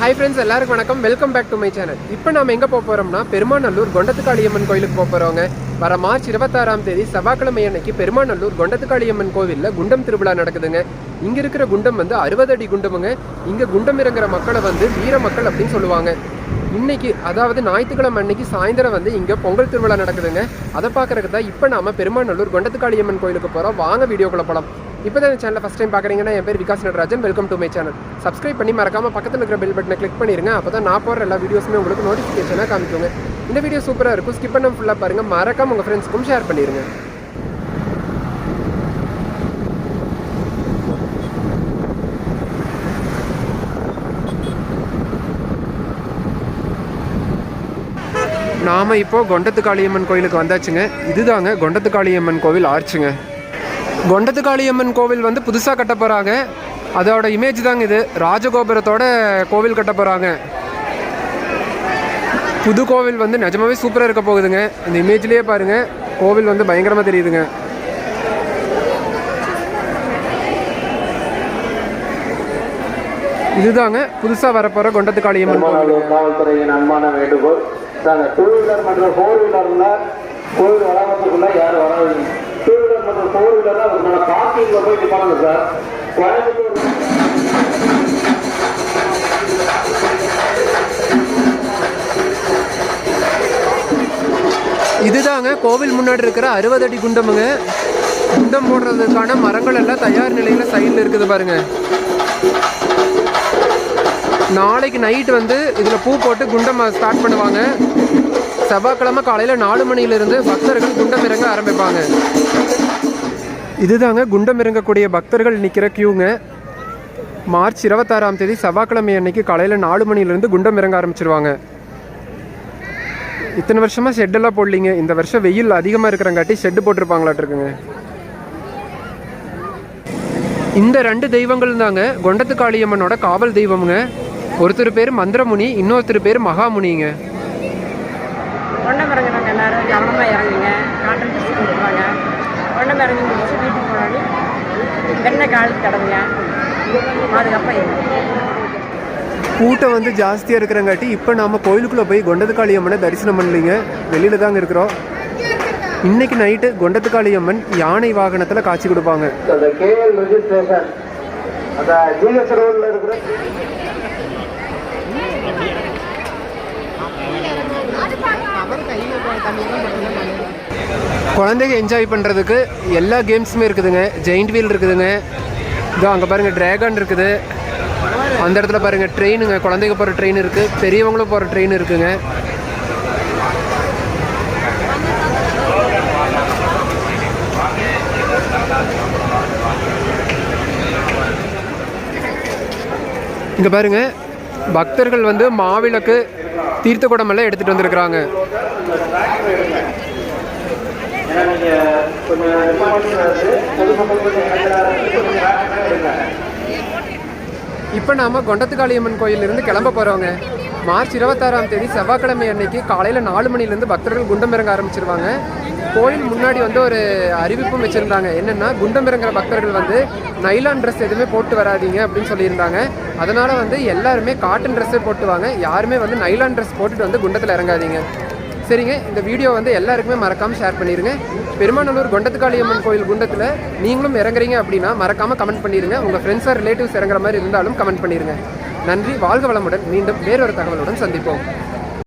Hi friends எல்லாருக்கும் வணக்கம். Welcome back to my channel இப்போ நம்ம எங்கே போக போகிறோம்னா பெருமாநல்லூர் கொண்டத்துக்காளியம்மன் கோயிலுக்கு போக போகிறோங்க வர மார்ச் இருபத்தாறாம் தேதி செவ்வாய்க்கிழமை அன்னைக்கு பெருமாநல்லூர் கொண்டத்துக்காளியம்மன் கோவிலில் குண்டம் திருவிழா நடக்குதுங்க. இங்கே இருக்கிற குண்டம் வந்து அறுபது அடி குண்டமுங்க. இங்கே குண்டம் இறங்குற மக்களை வந்து வீர மக்கள் அப்படின்னு சொல்லுவாங்க. இன்னைக்கு அதாவது ஞாயிற்றுக்கிழமை அன்னைக்கு சாயந்தரம் வந்து இங்கே பொங்கல் திருவிழா நடக்குதுங்க. அதை பார்க்கறதுக்கு தான் இப்போ நாம பெருமாநல்லூர் கொண்டத்துக்காளியம்மன் கோயிலுக்கு போகிறோம் வாங்க வீடியோக்குள்ள போகலாம் இப்போ தான் சேனலை ஃபஸ்ட் டைம் பார்க்குறீங்கன்னா என் பேர் Vikas Natarajan. Welcome to my channel subscribe பண்ணி மறக்காம பக்கத்தில் இருக்கிற பெல் பட்டனை கிளிக் பண்ணிருங்க. அப்போ தான் நான் போகிற எல்லா வீடியோஸுமே உங்களுக்கு நோட்டிஃபிகேஷனாக காமிக்குங்க. இந்த வீடியோ சூப்பராக இருக்கும். ஸ்கிப் பண்ண ஃபுல்லாக பாருங்கள் மறக்காம உங்கள் ஃப்ரெண்ட்ஸ்க்கும் ஷேர் பண்ணிடுங்க நாம் இப்போ கொண்டத்து காளியம்மன் கோயிலுக்கு வந்தாச்சுங்க. இதுதாங்க கொண்டத்து காளியம்மன் கோவில் ஆர்ச்சுங்க. கொண்டத்து காளியம்மன் கோவில் வந்து புதுசாக கட்ட போகிறாங்க அதோட இமேஜ் தாங்க இது. ராஜகோபுரத்தோட கோவில் கட்ட போகிறாங்க புது கோவில் வந்து நிஜமாவே சூப்பராக இருக்க போகுதுங்க. இந்த இமேஜ்லேயே பாருங்கள் கோவில் வந்து பயங்கரமாக தெரியுதுங்க. இதுதாங்க புதுசாக வரப்போகிற கொண்டத்து காளியம்மன் கோவில். திருமாவளூர் காவல்துறையின் அன்பான வேண்டுகோள். நாங்க டூ வீலர் மற்றும் ஃபோர் வீலர்ல கோயில் வளாகத்துக்குள்ள யாரும் வராது டூ வீலர் மற்றும் ஃபோர் வீலர் அதுக்கான பார்க்கிங்ல போய் நிப்பாங்க சார். கோயம்புத்தூர் இதுதாங்க கோவில் முன்னாடி இருக்கிற அறுபது அடி குண்டமுங்க. குண்டம் போடுறதுக்கான மரங்கள் எல்லாம் தயார் நிலையில் சைடில் இருக்குது பாருங்க. நாளைக்கு நைட் வந்து இதில் பூ போட்டு குண்டம் ஸ்டார்ட் பண்ணுவாங்க. செவ்வாய்க்கிழமை காலையில் நாலு மணியிலிருந்து பக்தர்கள் குண்டம் இறங்க ஆரம்பிப்பாங்க. இதுதாங்க குண்டம் இறங்கக்கூடிய பக்தர்கள் நிற்கிற கியூங்க மார்ச் இருபத்தாறாம் தேதி செவ்வாய்க்கிழமை அன்னைக்கு காலையில் நாலு மணியிலிருந்து குண்டம் இறங்க ஆரம்பிச்சிருவாங்க. இத்தனை வருஷமாக ஷெட்டெல்லாம் போடலிங்க. இந்த வருஷம் வெயில் அதிகமாக இருக்கிறங்காட்டி ஷெட்டு போட்டிருப்பாங்களாட்டு இருக்குங்க. இந்த ரெண்டு தெய்வங்கள் தாங்க கொண்டத்து காளியம்மனோட காவல் தெய்வம்ங்க. ஒருத்தர் பேர் மந்திரமுனி இன்னொருத்தர் பேர் மகாமுனிங்க. ஒன்றம் இறங்குறாங்க எல்லாரும் கவனமாக இறங்குங்க. காட்டன் ட்ரெஸ் கொடுக்குறாங்க ஒன்றம் இறங்கி முடிச்சு வீட்டுக்கு போனாலும் வெண்ணெய் காலுக்கு தடவுங்க பாதுகாப்பாக இருங்க கூட்டம் வந்து ஜாஸ்தியாக இருக்கிறங்காட்டி இப்போ நாம் கோயிலுக்குள்ளே போய் கொண்டத்து காளியம்மனை தரிசனம் பண்ணலைங்க. வெளியில் தாங்க இருக்கிறோம். இன்னைக்கு நைட்டு கொண்டத்து காளியம்மன் யானை வாகனத்தில் காட்சி கொடுப்பாங்க அந்த கேஎல் ரெஜிஸ்ட்ரேஷன் அந்த ஜிஎஸ் ரோட்ல இருக்கிற குழந்தைங்க என்ஜாய் பண்ணுறதுக்கு எல்லா கேம்ஸுமே இருக்குதுங்க. ஜெயிண்ட் வீல் இருக்குதுங்க. இதோ அங்கே பாருங்கள் ட்ராகன் இருக்குது. அந்த இடத்துல பாருங்கள் ட்ரெயினுங்க குழந்தைங்க போகிற ட்ரெயின் இருக்குது பெரியவங்களும் போகிற ட்ரெயின் இருக்குதுங்க இங்கே பாருங்க பக்தர்கள் வந்து மாவிளக்கு தீர்த்த குடமெல்லாம் எடுத்துகிட்டு வந்திருக்கிறாங்க. ஏன்னா நீங்க கொஞ்சம் நிப்பாட்டி வந்து இப்போ நாம கொண்டத்துக்காளியம்மன் கோயிலிருந்து கிளம்ப போகிறோங்க மார்ச் இருபத்தாறாம் தேதி செவ்வாய்க்கிழமை அன்னைக்கு காலையில் நாலு மணிலேருந்து பக்தர்கள் குண்டம் இறங்க ஆரம்பிச்சிருவாங்க. கோயில் முன்னாடி வந்து ஒரு அறிவிப்பும் வச்சுருந்தாங்க. என்னென்னா குண்டம் இறங்குற பக்தர்கள் வந்து நைலான் ட்ரெஸ் எதுவுமே போட்டு வராதீங்க அப்படின்னு சொல்லியிருந்தாங்க. அதனால் வந்து எல்லாருமே காட்டன் ட்ரெஸ்ஸே போட்டுவாங்க. யாருமே வந்து நைலான் ட்ரெஸ் போட்டுட்டு வந்து குண்டத்தில் இறங்காதீங்க. சரிங்க. இந்த வீடியோ வந்து எல்லாருக்குமே மறக்காமல் ஷேர் பண்ணிடுங்க பெருமாநல்லூர் கொண்டத்துக்காளியம்மன் கோயில் குண்டத்தில் நீங்களும் இறங்குறீங்க அப்படின்னா மறக்காமல் கமெண்ட் பண்ணிடுங்க உங்கள் ஃப்ரெண்ட்ஸாக ரிலேட்டிவ்ஸ் இறங்குற மாதிரி இருந்தாலும் கமெண்ட் பண்ணிடுங்க நன்றி. வாழ்க வளமுடன். மீண்டும் வேறொரு தகவலுடன் சந்திப்போம்.